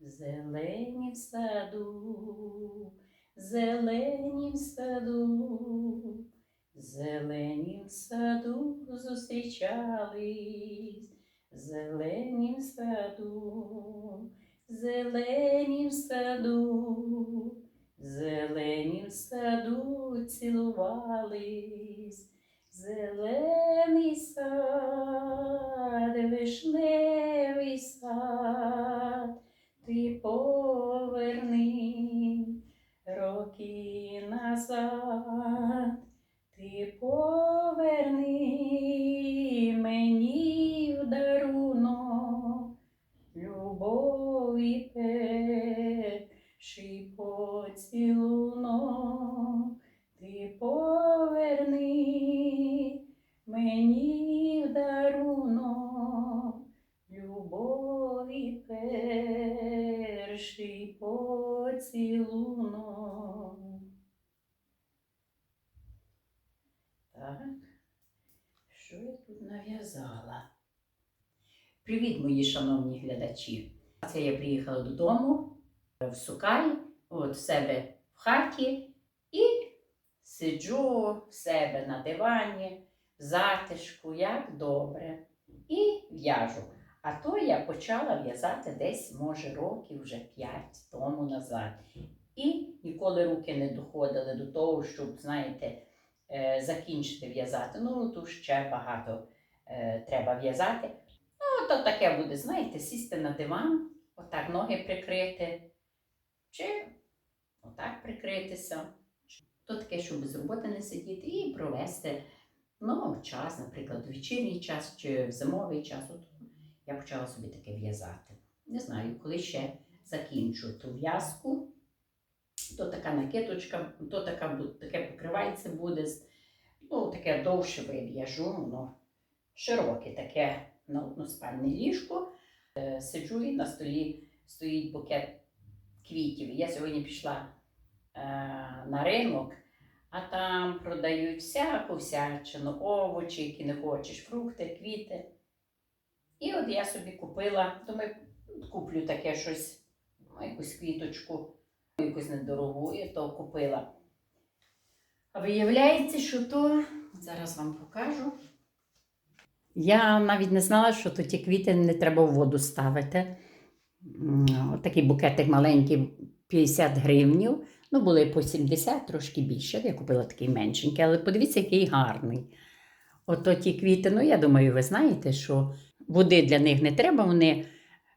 Зелені в саду, зелені в саду, зелені в саду зустрічались, зелені в саду, зелені в саду, зелені в саду цілувались. Зелений шановні! Це я приїхала додому в Сукай, от в себе в хаті і сиджу в себе на дивані, в затишку, як добре, і в'яжу. А то я почала в'язати десь, може, років вже 5 тому назад. І ніколи руки не доходили до того, щоб, знаєте, е, закінчити в'язати. Ну, тут ще багато е, треба в'язати. То таке буде, знаєте, сісти на диван, отак ноги прикрити, чи отак прикритися. То таке, щоб з роботи не сидіти і провести ну, час, наприклад, вечірній час чи зимовий час. От я почала собі таке в'язати. Не знаю, коли ще закінчу ту в'язку, то така накидочка, то така, таке покривайце буде, ну, таке довше вив'яжу, воно широке таке на односпальне ліжко. Е, Сиджу і на столі стоїть букет квітів. Я сьогодні пішла е, на ринок, а там продають всяку всячину, овочі, які не хочеш, фрукти, квіти. І от я собі купила, думаю, куплю таке щось, якусь квіточку, якусь недорогу, і то купила. А виявляється, що то зараз вам покажу. Я навіть не знала, що то ті квіти не треба в воду ставити. Такий букетик маленький 50 гривнів. Ну, були по 70, трошки більше. Я купила такий меншенький, але подивіться, який гарний. Ото ті квіти, ну я думаю, ви знаєте, що води для них не треба, вони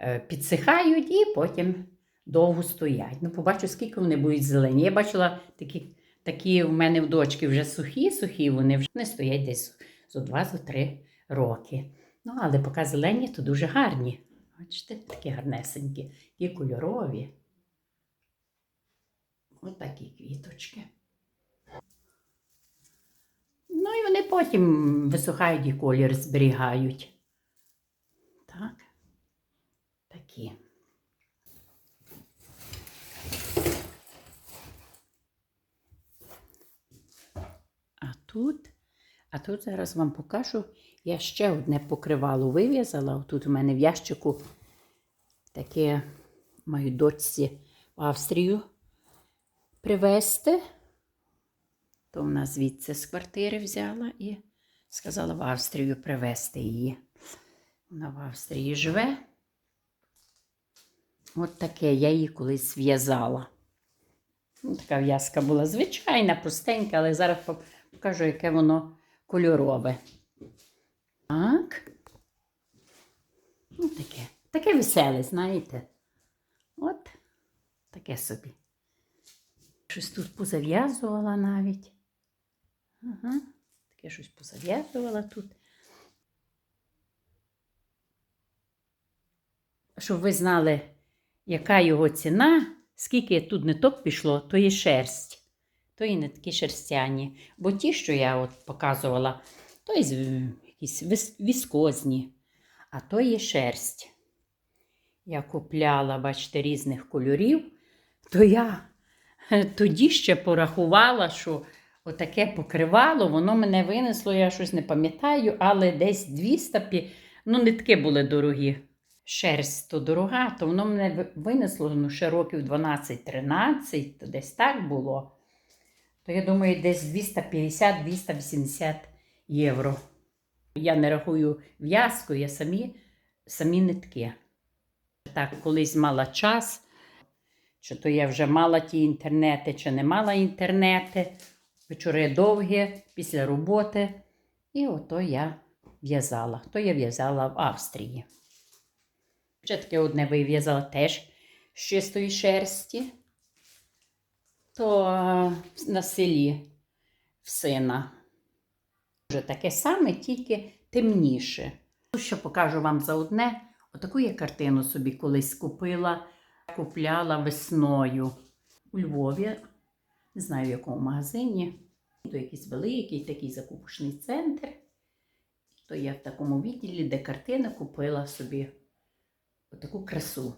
е, підсихають і потім довго стоять. Ну, побачу, скільки вони будуть зелені. Я бачила такі, такі в мене в дочки вже сухі, сухі, вони вже не стоять десь зо 2-3 роки. Ну, але поки зелені, то дуже гарні. Бачите, такі гарнесенькі, і кольорові. Ось такі квіточки. Ну і вони потім висухають і колір зберігають. Так. Такі. А тут, а тут зараз вам покажу, я ще одне покривало вив'язала. Тут у мене в ящику таке маю дочці в Австрію привезти. То вона звідси з квартири взяла і сказала в Австрію привезти її. Вона в Австрії живе. От таке я її колись в'язала. Ну, така в'язка була звичайна, простенька, але зараз покажу, яке воно кольорове. Так. Ну, таке. Таке веселе, знаєте. От таке собі. Щось тут позав'язувала навіть. Ага. Таке щось позав'язувала тут. Щоб ви знали, яка його ціна, скільки тут ниток пішло, то є шерсть. То є нитки шерстяні. Бо ті, що я от показувала, то є з- якісь віскозні, а то є шерсть. Я купляла, бачите, різних кольорів, то я тоді ще порахувала, що отаке покривало, воно мене винесло, я щось не пам'ятаю, але десь 200, пі- ну, нитки були дорогі. шерсть то дорога, то воно мене винесло ну, ще років 12-13, то десь так було. То я думаю, десь 250-280 євро. Я не рахую в'язку, я самі, самі нитки. Так, колись мала час, чи то я вже мала ті інтернети, чи не мала інтернети. Вечори довгі після роботи. І ото я в'язала. То я в'язала в Австрії. Ще таке одне вив'язала теж з чистої шерсті. То е, на селі в сина. Вже таке саме, тільки темніше. Що покажу вам за одне. Отаку я картину собі колись купила, купляла весною у Львові, не знаю в якому магазині. То якийсь великий такий закупочний центр. То я в такому відділі, де картини купила собі отаку красу.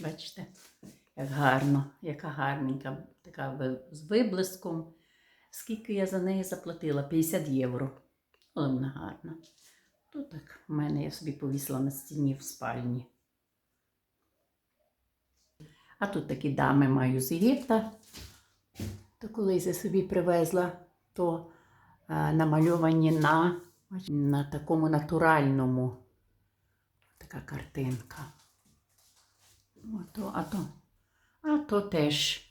Бачите, як гарно, яка гарненька, така з виблиском. Скільки я за неї заплатила? 50 євро. Але вона гарна. Тут так в мене я собі повісила на стіні в спальні. А тут такі дами маю з Єгипта. То колись я собі привезла, то е, намальовані на, на такому натуральному. Така картинка. Ото, а то, а то теж.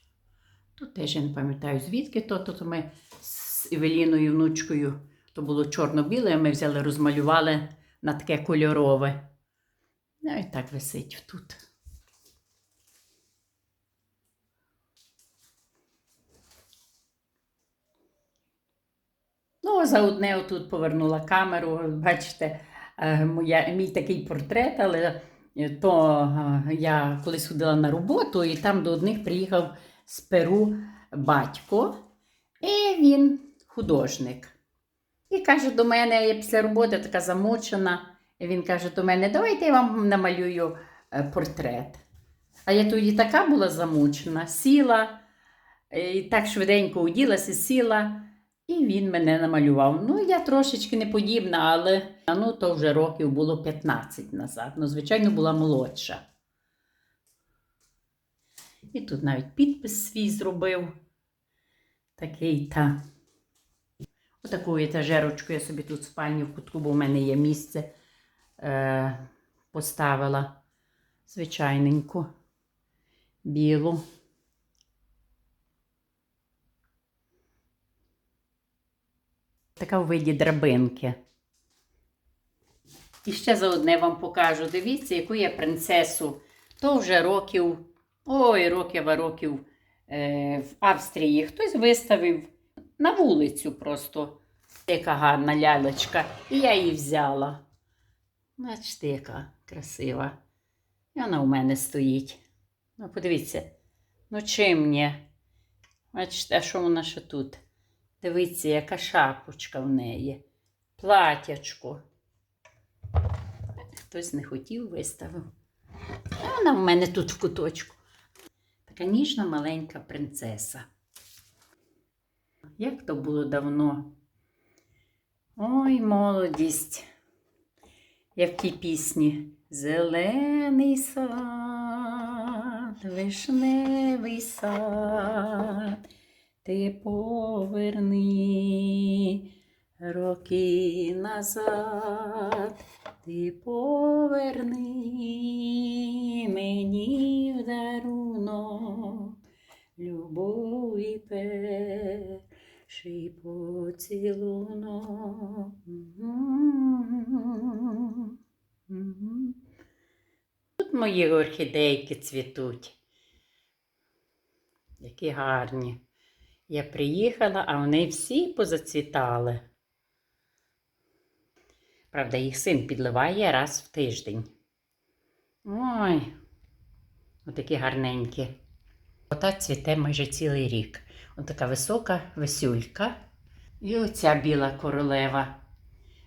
То теж я не пам'ятаю звідки то, то, то ми з Евеліною внучкою, то було чорно-біле, а ми взяли, розмалювали на таке кольорове. Ну і так висить тут. Ну, за одне отут повернула камеру. Бачите, е, моя, мій такий портрет, але то е, я колись ходила на роботу, і там до одних приїхав з Перу батько, і він художник. І каже до мене, я після роботи така замучена. І він каже до мене, давайте я вам намалюю е, портрет. А я тоді така була замучена, сіла, е, і так швиденько уділася, сіла. І він мене намалював. Ну, я трошечки не подібна, але ну, то вже років було 15 назад. Ну, звичайно, була молодша. І тут навіть підпис свій зробив. Такий та. Отаку етажерочку я собі тут в спальні в кутку, бо в мене є місце. Е, поставила звичайненьку, білу. Така в виді драбинки. І ще за одне вам покажу. Дивіться, яку я принцесу. То вже років, ой, років, років е, в Австрії хтось виставив на вулицю просто. Яка гарна лялечка. І я її взяла. Бачите, яка красива. І вона у мене стоїть. Ну, подивіться, ну чим мені? Бачите, а що вона ще тут? Дивіться, яка шапочка в неї. Платячко. Хтось не хотів, виставив. Вона в мене тут в куточку. Така ніжна маленька принцеса. Як то було давно? Ой, молодість. Як в тій пісні. Зелений сад, вишневий сад. Ти поверни роки назад, ти поверни мені в дарунок, любов і перший поцілунок. Тут мої орхідейки цвітуть. Які гарні. Я приїхала, а вони всі позацвітали. Правда, їх син підливає раз в тиждень. Ой, отакі гарненькі. Ота цвіте майже цілий рік. Отака висока весюлька. І оця біла королева.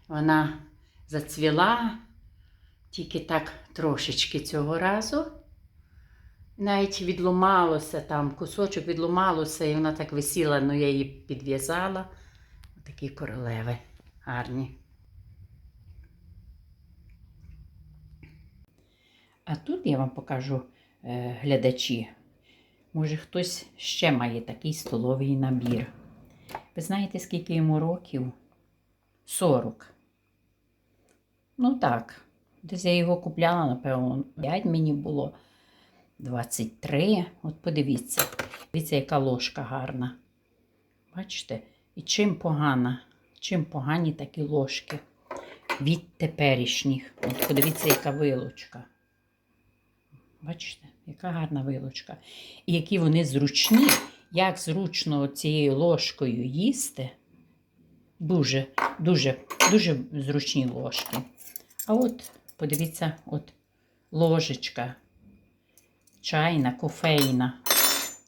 Вона зацвіла тільки так трошечки цього разу. Навіть відломалося там, кусочок відломалося, і вона так висіла, ну я її підв'язала. Такі королеви гарні. А тут я вам покажу е, глядачі. Може, хтось ще має такий столовий набір. Ви знаєте, скільки йому років? 40. Ну так, десь я його купляла, напевно, 5 мені було 23. От подивіться. Дивіться, яка ложка гарна. Бачите? І чим погана, чим погані такі ложки від теперішніх. От подивіться, яка вилочка. Бачите, яка гарна вилочка. І які вони зручні, як зручно цією ложкою їсти. Дуже, дуже, дуже зручні ложки. А от, подивіться, от ложечка чайна, кофейна.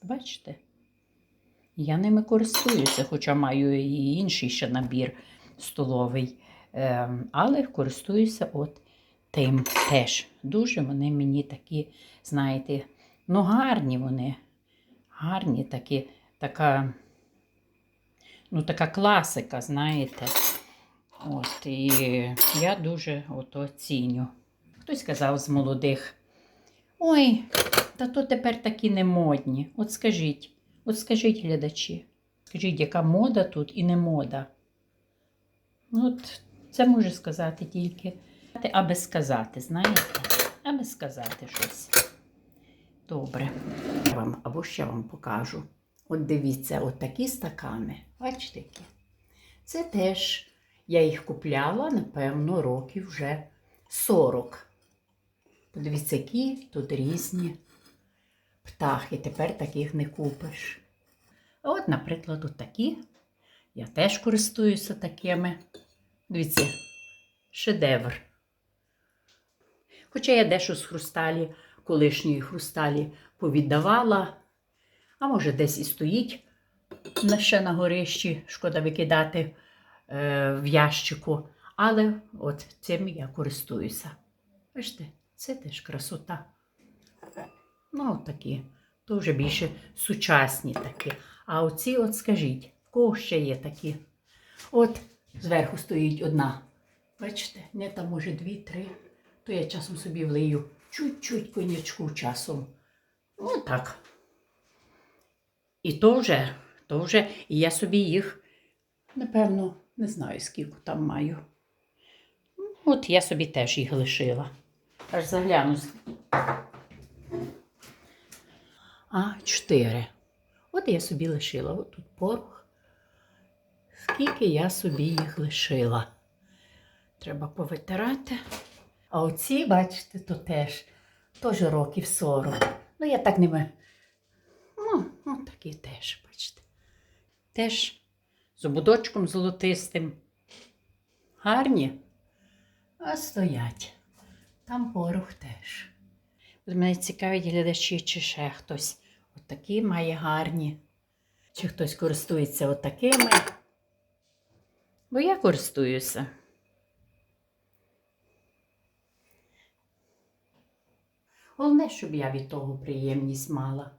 Бачите? Я ними користуюся, хоча маю і інший ще набір столовий. Ем, але користуюся от тим теж. Дуже вони мені такі, знаєте, ну гарні вони. Гарні такі, така, ну, така класика, знаєте. От, і я дуже ото ціню. Хтось казав з молодих. Ой, та то тепер такі не модні. От скажіть, от скажіть, глядачі, скажіть, яка мода тут і не мода. Ну, От це може сказати тільки, аби сказати, знаєте? Аби сказати щось. Добре. Я вам або ще вам покажу. От дивіться, от такі стакани. Бачите які? Це теж я їх купляла, напевно, років вже 40. Подивіться, які тут різні птахи. Тепер таких не купиш. А от, наприклад, от такі. Я теж користуюся такими. Дивіться, шедевр. Хоча я дещо з хрусталі, колишньої хрусталі повіддавала, а може десь і стоїть ще на горищі, шкода викидати е, в ящику. Але от цим я користуюся. Бачите, це теж красота. Ну, от такі. То вже більше сучасні такі. А оці, от скажіть, в кого ще є такі? От зверху стоїть одна. Бачите, не там може дві-три. То я часом собі влию чуть-чуть конячку часом. От так. І то вже, то вже, і я собі їх, напевно, не знаю, скільки там маю. Ну, От я собі теж їх лишила. Аж загляну. А, чотири. От я собі лишила. От тут порох. Скільки я собі їх лишила. Треба повитирати. А оці, бачите, то теж, теж років 40. Ну, я так ними. Ну, ну такі теж, бачите. Теж з ободочком золотистим. Гарні. А стоять. Там порох теж. От Мене цікавить глядачі, чи ще хтось отакі має гарні, чи хтось користується отакими. Бо я користуюся. Головне, щоб я від того приємність мала.